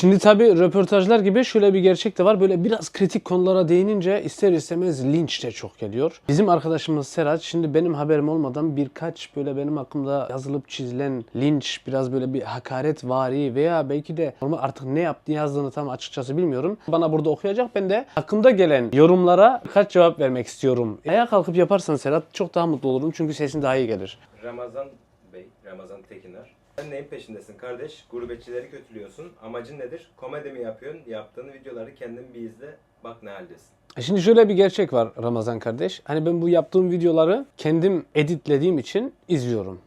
Şimdi tabii röportajlar gibi şöyle bir gerçek de var. Böyle biraz kritik konulara değinince ister istemez linç de çok geliyor. Bizim arkadaşımız Serhat şimdi benim haberim olmadan birkaç böyle benim hakkımda yazılıp çizilen linç, biraz böyle bir hakaret vari veya belki de normal artık ne yaptı yazdığını tam açıkçası bilmiyorum. Bana burada okuyacak. Ben de hakkımda gelen yorumlara birkaç cevap vermek istiyorum. Ayağa kalkıp yaparsan Serhat çok daha mutlu olurum çünkü sesin daha iyi gelir. Ramazan Bey, Ramazan Tekiner. Sen neyin peşindesin kardeş? Gurbetçileri kötülüyorsun. Amacın nedir? Komedi mi yapıyorsun? Yaptığın videoları kendin bir izle. Bak ne haldesin. E Şimdi şöyle bir gerçek var Ramazan kardeş. Hani ben bu yaptığım videoları kendim editlediğim için izliyorum.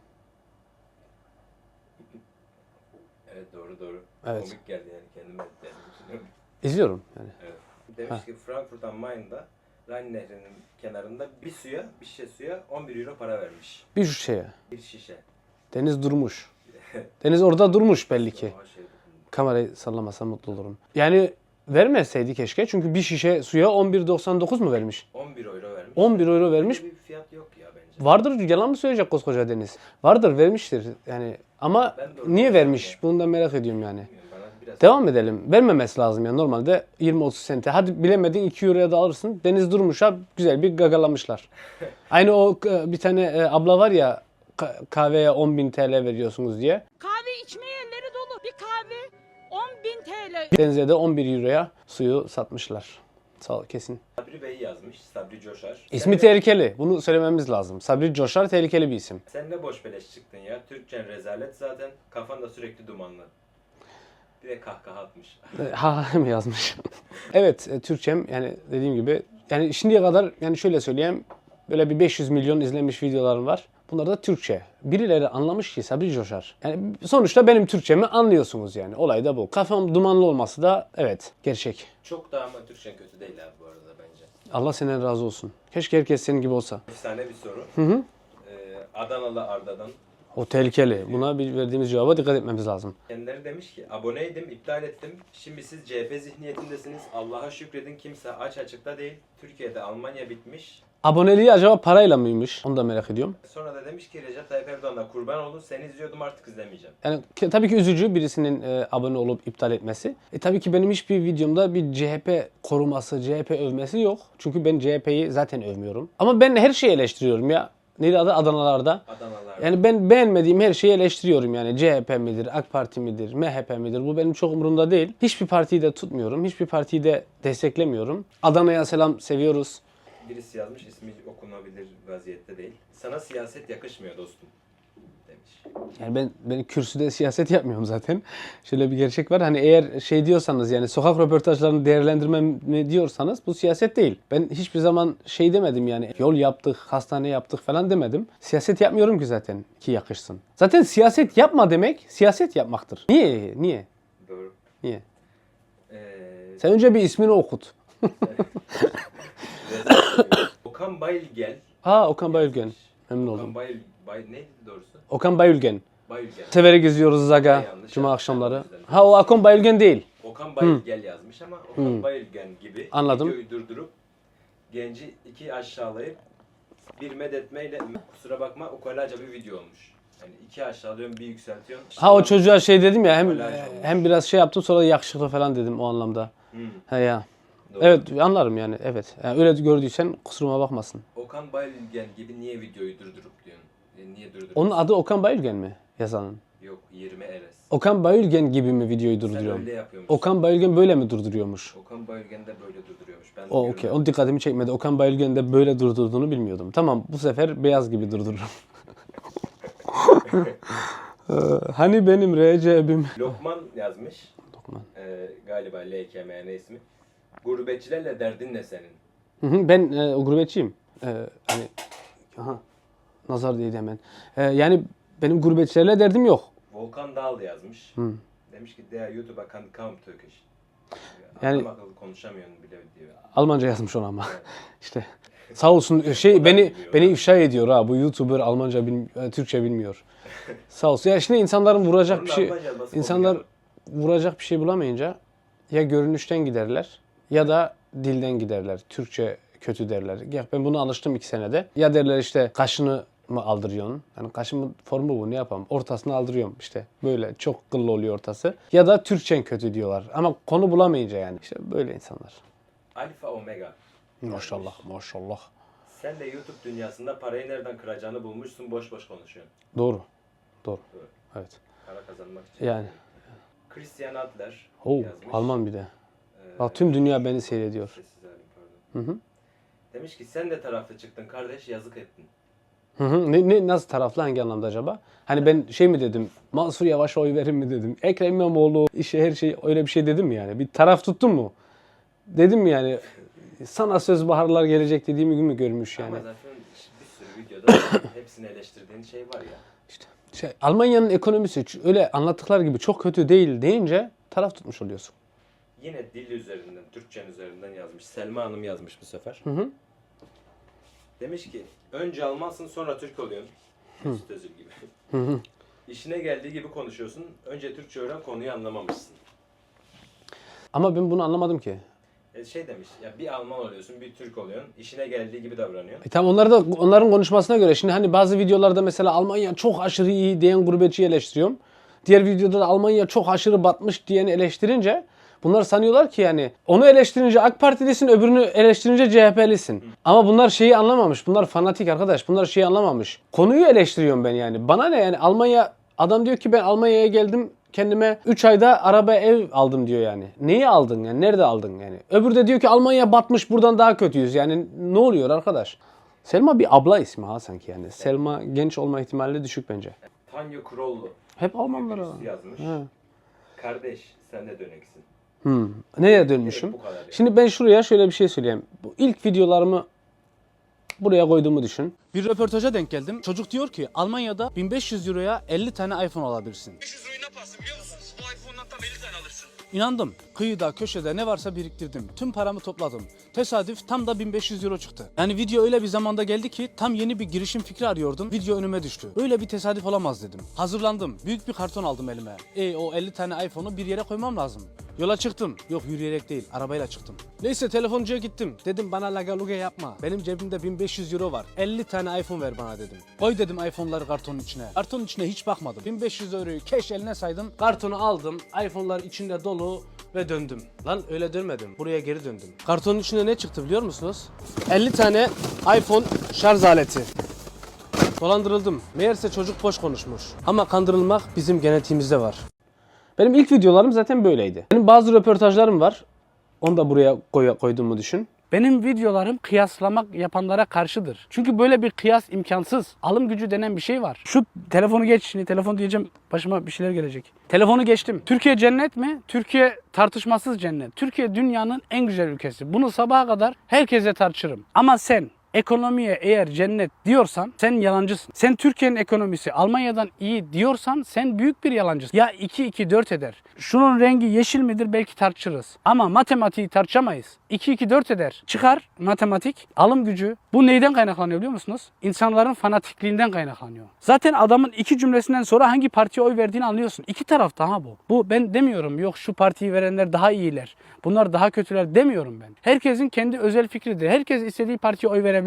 Evet doğru doğru. Evet. Komik geldi yani kendime dediğim için. İzliyorum yani. Evet. Demiş ki Frankfurt am Main'da Rhein Nehri'nin kenarında bir suya, bir şişe suya 11 euro para vermiş. Bir şu şeye. Bir şişe. Deniz durmuş. Deniz orada durmuş belli ki. Şey Kamerayı sallamasa mutlu olurum. Yani vermeseydi keşke. Çünkü bir şişe suya 11.99 mu vermiş? 11 euro vermiş. 11 euro vermiş. Böyle bir fiyat yok ya bence. Vardır yalan mı söyleyecek koskoca Deniz? Vardır vermiştir yani. Ama Ben de onu niye vermiş? Bunu da merak ediyorum yani. Bilmiyorum, Bana biraz Devam edelim. Vermemesi lazım yani normalde 20-30 sente. Hadi bilemedin 2 euroya da alırsın. Deniz Durmuş'a güzel bir gagalamışlar. Aynı o e, bir tane e, abla var ya ka- kahveye 10.000 TL veriyorsunuz diye. Kahve içme yerleri dolu. Bir kahve 10.000 TL. Denize de 11 euroya suyu satmışlar. Sağ ol kesin. Sabri Bey yazmış. Sabri Coşar. İsmi Sen ne- tehlikeli. Bunu söylememiz lazım. Sabri Coşar tehlikeli bir isim. Sen ne boş beleş çıktın ya. Türkçen rezalet zaten. Kafan da sürekli dumanlı. Bir de kahkaha atmış. E, Ha ha mı yazmış? evet e, Türkçem yani dediğim gibi yani şimdiye kadar yani şöyle söyleyeyim böyle bir 500 milyon izlenmiş videolarım var. Bunlar da Türkçe. Birileri anlamış ki Sabri Coşar. Yani sonuçta benim Türkçemi anlıyorsunuz yani. Olay da bu. Kafam dumanlı olması da evet gerçek. Çok da ama Türkçen kötü değil abi bu arada bence. Allah senden razı olsun. Keşke herkes senin gibi olsa. Efsane bir soru. Hı hı. Ee, Adanalı Arda'dan. O tehlikeli. Buna bir verdiğimiz cevaba dikkat etmemiz lazım. Kendileri demiş ki aboneydim, iptal ettim. Şimdi siz CHP zihniyetindesiniz. Allah'a şükredin kimse aç açıkta değil. Türkiye'de Almanya bitmiş. Aboneliği acaba parayla mıymış? Onu da merak ediyorum. Sonra da demiş ki Recep Tayyip Erdoğan'a kurban olun. Seni izliyordum artık izlemeyeceğim. Yani ki- tabii ki üzücü birisinin e, abone olup iptal etmesi. E tabii ki benim hiçbir videomda bir CHP koruması, CHP övmesi yok. Çünkü ben CHP'yi zaten övmüyorum. Ama ben her şeyi eleştiriyorum ya. Neydi adı? Adanalarda. Adanalılar. Yani ben beğenmediğim her şeyi eleştiriyorum yani. CHP midir, AK Parti midir, MHP midir? Bu benim çok umurumda değil. Hiçbir partiyi de tutmuyorum. Hiçbir partiyi de desteklemiyorum. Adana'ya selam seviyoruz. Birisi yazmış ismi okunabilir vaziyette değil. Sana siyaset yakışmıyor dostum demiş. Yani ben ben kürsüde siyaset yapmıyorum zaten. Şöyle bir gerçek var. Hani eğer şey diyorsanız yani sokak röportajlarını değerlendirmem diyorsanız bu siyaset değil. Ben hiçbir zaman şey demedim yani yol yaptık, hastane yaptık falan demedim. Siyaset yapmıyorum ki zaten ki yakışsın. Zaten siyaset yapma demek siyaset yapmaktır. Niye? Niye? Doğru. Niye? Ee, Sen önce bir ismini okut. Recep- Okan Bayülgel. Ha Okan Bayülgen. Memnun Okan oldum. Bayül... Bay... Neydi doğrusu? Okan Bayülgen. Bayülgel. Severi geziyoruz Zaga. Yanlış Cuma yaptım. akşamları. Ha o Okan Bayülgen değil. Okan Bayülgel yazmış ama Okan Bayülgen gibi Anladım. videoyu durdurup genci iki aşağılayıp bir medetmeyle kusura bakma ukalaca bir video olmuş. Yani iki aşağılıyorsun bir yükseltiyorsun. İşte Ha o çocuğa şey dedim ya hem olmuş. hem biraz şey yaptım sonra yakışıklı falan dedim o anlamda. Hı, He ya. Doğru. Evet anlarım yani evet. Yani öyle gördüysen kusuruma bakmasın. Okan Bayülgen gibi niye videoyu durdurup diyorsun? E, niye durdurup? Onun adı Okan Bayülgen mi yazanın? Yok 20 Eres. Okan Bayülgen gibi mi videoyu Sen durduruyorum? öyle yapıyormuşsun. Okan Bayülgen böyle mi durduruyormuş? Okan Bayülgen de böyle durduruyormuş. Ben de O okey. Onun dikkatimi çekmedi. Okan Bayülgen de böyle durdurduğunu bilmiyordum. Tamam bu sefer beyaz gibi durdururum. Ee, hani benim Recep'im. Lokman yazmış. Lokman. Ee, galiba LKMN ismi. Gurbetçilerle derdin ne senin? Hı hı, ben e, o gurbetçiyim. E, hani aha, nazar değdi hemen. E, yani benim gurbetçilerle derdim yok. Volkan Dal yazmış. Hı. Demiş ki der YouTube'a kan come Turkish. Yani- akıllı konuşamıyorsun bile diyor. Almanca yazmış ona ama. işte sağ olsun şey beni bilmiyor. beni ifşa ediyor ha bu YouTuber Almanca bil, e, Türkçe bilmiyor. sağ olsun. Ya şimdi insanların vuracak bir şey insanlar vuracak bir şey bulamayınca ya görünüşten giderler ya da dilden giderler. Türkçe kötü derler. Ya ben buna alıştım iki senede. Ya derler işte kaşını mı aldırıyorsun? Yani kaşımın formu bu ne yapalım? Ortasını aldırıyorum işte. Böyle çok kıllı oluyor ortası. Ya da Türkçen kötü diyorlar. Ama konu bulamayınca yani. İşte böyle insanlar. Alfa Omega. Maşallah maşallah. Sen de YouTube dünyasında parayı nereden kıracağını bulmuşsun boş boş konuşuyorsun. Doğru. Doğru. Doğru. Evet. Para kazanmak için. Yani. Christian Adler Oo, yazmış. Alman bir de. Ee, Bak tüm dünya beni seyrediyor. sessiz halim, pardon. Hı hı. Demiş ki sen de taraflı çıktın kardeş yazık ettin. Hı hı. Ne, ne, nasıl taraflı hangi anlamda acaba? Hani ben şey mi dedim? Mansur Yavaş'a oy verin mi dedim? Ekrem İmamoğlu işe her şey öyle bir şey dedim mi yani? Bir taraf tuttun mu? Dedim mi yani? Sana söz baharlar gelecek dediğimi gün mü görmüş yani? Ama zaten bir sürü videoda hepsini eleştirdiğin şey var ya. İşte şey, Almanya'nın ekonomisi öyle anlattıkları gibi çok kötü değil deyince taraf tutmuş oluyorsun. Yine dil üzerinden, Türkçen üzerinden yazmış. Selma Hanım yazmış bu sefer. Hı hı. Demiş ki önce Almansın sonra Türk oluyorsun. Mesut Özil gibi. Hı hı. İşine geldiği gibi konuşuyorsun. Önce Türkçe öğren konuyu anlamamışsın. Ama ben bunu anlamadım ki. E şey demiş ya bir Alman oluyorsun bir Türk oluyorsun. İşine geldiği gibi davranıyorsun. E tamam onlar da onların konuşmasına göre şimdi hani bazı videolarda mesela Almanya çok aşırı iyi diyen gurbetçiyi eleştiriyorum. Diğer videoda da Almanya çok aşırı batmış diyeni eleştirince bunlar sanıyorlar ki yani onu eleştirince AK Partilisin öbürünü eleştirince CHP'lisin. Ama bunlar şeyi anlamamış. Bunlar fanatik arkadaş. Bunlar şeyi anlamamış. Konuyu eleştiriyorum ben yani. Bana ne yani Almanya adam diyor ki ben Almanya'ya geldim kendime 3 ayda araba ev aldım diyor yani. Neyi aldın yani? Nerede aldın yani? Öbürü de diyor ki Almanya batmış buradan daha kötüyüz. Yani ne oluyor arkadaş? Selma bir abla ismi ha sanki yani. Selma genç olma ihtimali düşük bence. Tanya Krollu Hep Almanlar ha. birisi yazmış. He. Kardeş sen de döneksin. Hmm. Neye dönmüşüm? Yani. Şimdi ben şuraya şöyle bir şey söyleyeyim. Bu ilk videolarımı buraya koyduğumu düşün. Bir röportaja denk geldim. Çocuk diyor ki Almanya'da 1500 euroya 50 tane iPhone alabilirsin. 500 lirayı ne yaparsın biliyor musun? Bu iPhone'dan tam 50 tane alırsın. İnandım. Kıyıda, köşede ne varsa biriktirdim. Tüm paramı topladım. Tesadüf tam da 1500 euro çıktı. Yani video öyle bir zamanda geldi ki tam yeni bir girişim fikri arıyordum. Video önüme düştü. Öyle bir tesadüf olamaz dedim. Hazırlandım. Büyük bir karton aldım elime. E o 50 tane iPhone'u bir yere koymam lazım. Yola çıktım. Yok yürüyerek değil, arabayla çıktım. Neyse telefoncuya gittim. Dedim bana lagaluga yapma. Benim cebimde 1500 euro var. 50 tane iPhone ver bana dedim. Koy dedim iPhone'ları kartonun içine. Kartonun içine hiç bakmadım. 1500 euroyu keş eline saydım. Kartonu aldım. iPhone'lar içinde dolu ve döndüm. Lan öyle dönmedim. Buraya geri döndüm. Kartonun içinde ne çıktı biliyor musunuz? 50 tane iPhone şarj aleti. Dolandırıldım. Meğerse çocuk boş konuşmuş. Ama kandırılmak bizim genetiğimizde var. Benim ilk videolarım zaten böyleydi. Benim bazı röportajlarım var. Onu da buraya koy, koyduğumu düşün. Benim videolarım kıyaslamak yapanlara karşıdır. Çünkü böyle bir kıyas imkansız. Alım gücü denen bir şey var. Şu telefonu geç şimdi telefon diyeceğim başıma bir şeyler gelecek. Telefonu geçtim. Türkiye cennet mi? Türkiye tartışmasız cennet. Türkiye dünyanın en güzel ülkesi. Bunu sabaha kadar herkese tartışırım. Ama sen ekonomiye eğer cennet diyorsan sen yalancısın. Sen Türkiye'nin ekonomisi Almanya'dan iyi diyorsan sen büyük bir yalancısın. Ya 2 2 4 eder. Şunun rengi yeşil midir belki tartışırız. Ama matematiği tartışamayız. 2 2 4 eder. Çıkar matematik, alım gücü. Bu neyden kaynaklanıyor biliyor musunuz? İnsanların fanatikliğinden kaynaklanıyor. Zaten adamın iki cümlesinden sonra hangi partiye oy verdiğini anlıyorsun. İki tarafta ha bu. Bu ben demiyorum yok şu partiyi verenler daha iyiler. Bunlar daha kötüler demiyorum ben. Herkesin kendi özel fikridir. Herkes istediği partiye oy verebilir.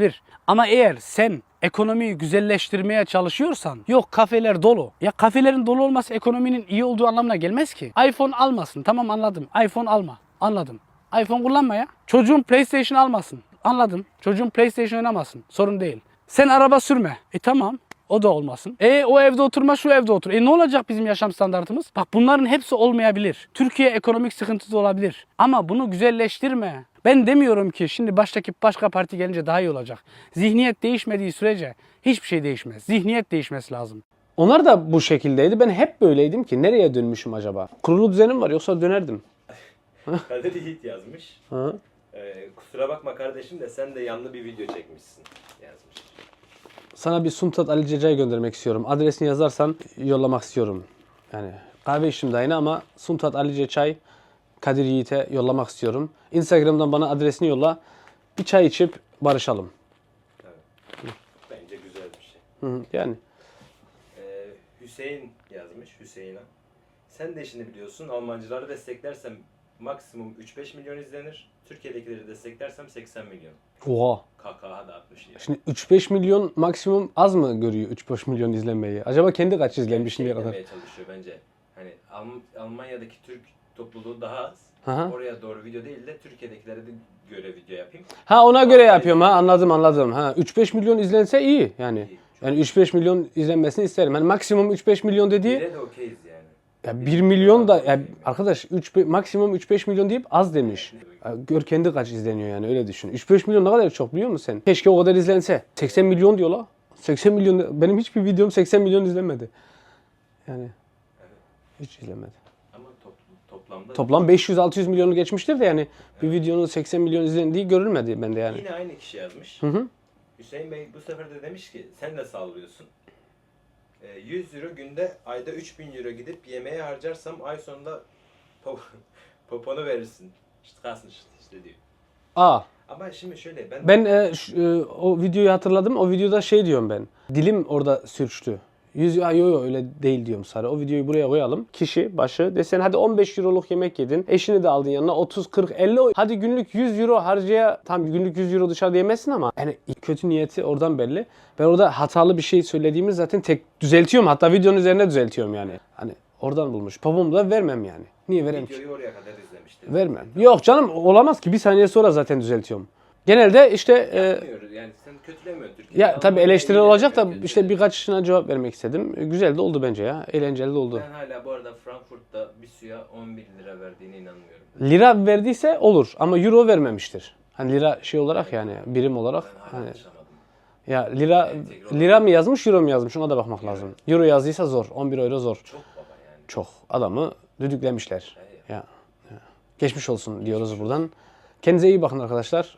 Ama eğer sen ekonomiyi güzelleştirmeye çalışıyorsan yok kafeler dolu. Ya kafelerin dolu olması ekonominin iyi olduğu anlamına gelmez ki. iPhone almasın. Tamam anladım. iPhone alma. Anladım. iPhone kullanma ya. Çocuğun PlayStation almasın. Anladım. Çocuğun PlayStation oynamasın. Sorun değil. Sen araba sürme. E tamam. O da olmasın. E o evde oturma şu evde otur. E ne olacak bizim yaşam standartımız? Bak bunların hepsi olmayabilir. Türkiye ekonomik sıkıntıda olabilir. Ama bunu güzelleştirme. Ben demiyorum ki şimdi baştaki başka parti gelince daha iyi olacak. Zihniyet değişmediği sürece hiçbir şey değişmez. Zihniyet değişmesi lazım. Onlar da bu şekildeydi. Ben hep böyleydim ki. Nereye dönmüşüm acaba? Kurulu düzenim var yoksa dönerdim. Kadir Yiğit yazmış. Ha? Ee, kusura bakma kardeşim de sen de yanlı bir video çekmişsin yazmış. Sana bir Suntat Ali Ceca'yı göndermek istiyorum. Adresini yazarsan yollamak istiyorum. Yani kahve içtim daha yine ama Suntat Ali Cecay Kadir Yiğit'e yollamak istiyorum. Instagram'dan bana adresini yolla. Bir çay içip barışalım. Bence güzel bir şey. Hı hı, Yani Ee, Hüseyin yazmış Hüseyin'e. Sen de işini biliyorsun. Almancıları desteklersen maksimum 3-5 milyon izlenir. Türkiye'dekileri desteklersem 80 milyon. Oha. KKH da 60 diyor. Şimdi 3-5 milyon maksimum az mı görüyor 3-5 milyon izlenmeyi? Acaba kendi kaç izlenmiş şey şimdiye kadar? demeye çalışıyor bence. Hani Alm- Almanya'daki Türk topluluğu daha az. Aha. Oraya doğru video değil de Türkiye'dekilere de göre video yapayım. Ha ona göre yapıyorum ha anladım anladım. Ha 3-5 milyon izlense iyi yani. İyi. Yani 3-5 milyon izlenmesini isterim. Yani maksimum 3-5 milyon dediği Bire de okeyiz yani. ya 1 milyon da ya arkadaş 3 maksimum 3-5 milyon deyip az demiş. Ya Gör kendi kaç izleniyor yani öyle düşün. 3-5 milyon ne kadar çok biliyor musun sen? Keşke o kadar izlense. 80 milyon diyor la. 80 milyon benim hiçbir videom 80 milyon izlenmedi. Yani hiç izlenmedi. Toplamda Toplam 500-600 milyonu geçmiştir de yani bir videonun 80 milyon izlendiği görülmedi bende yani. yine aynı kişi yazmış. Hı hı. Hüseyin Bey bu sefer de demiş ki sen de sallıyorsun. Ee, 100 euro günde ayda 3000 euro gidip yemeğe harcarsam ay sonunda pop, poponu verirsin. İşte kalsın işte, işte diyor. Aa Ama şimdi şöyle ben, Ben e, şu- e, o videoyu hatırladım. O videoda şey diyorum ben. Dilim orada sürçtü. Yüz ya yo yo öyle değil diyorum Sarı. O videoyu buraya koyalım. Kişi başı desen hadi 15 euroluk yemek yedin. Eşini de aldın yanına 30 40 50 o- hadi günlük 100 euro harcaya tam günlük 100 euro dışarıda yemezsin ama yani kötü niyeti oradan belli. Ben orada hatalı bir şey söylediğimi zaten tek düzeltiyorum. Hatta videonun üzerine düzeltiyorum yani. Hani oradan bulmuş. Papumu da vermem yani. Niye vereyim ki? videoyu oraya kadar izlemiştim. Vermem. Yok canım olamaz ki bir saniye sonra zaten düzeltiyorum. Genelde işte e, yani sen kötülemiyorsun Türkiye'yi. ya tabii eleştiri olacak da işte kötülemüyorsun. birkaçına cevap vermek istedim. Güzel de oldu bence ya. Eğlenceli de oldu. Ben hala bu arada Frankfurt'ta bir suya 11 lira verdiğine inanmıyorum. Lira verdiyse olur ama euro vermemiştir. Hani lira şey olarak yani birim olarak Ben hala hani alışamadım. ya lira lira mı yazmış euro mu yazmış ona da bakmak lazım. Euro yazdıysa zor. 11 euro zor. Çok baba yani. Çok. Adamı düdüklemişler. Ya. ya. Geçmiş olsun diyoruz buradan. Kendinize iyi bakın arkadaşlar.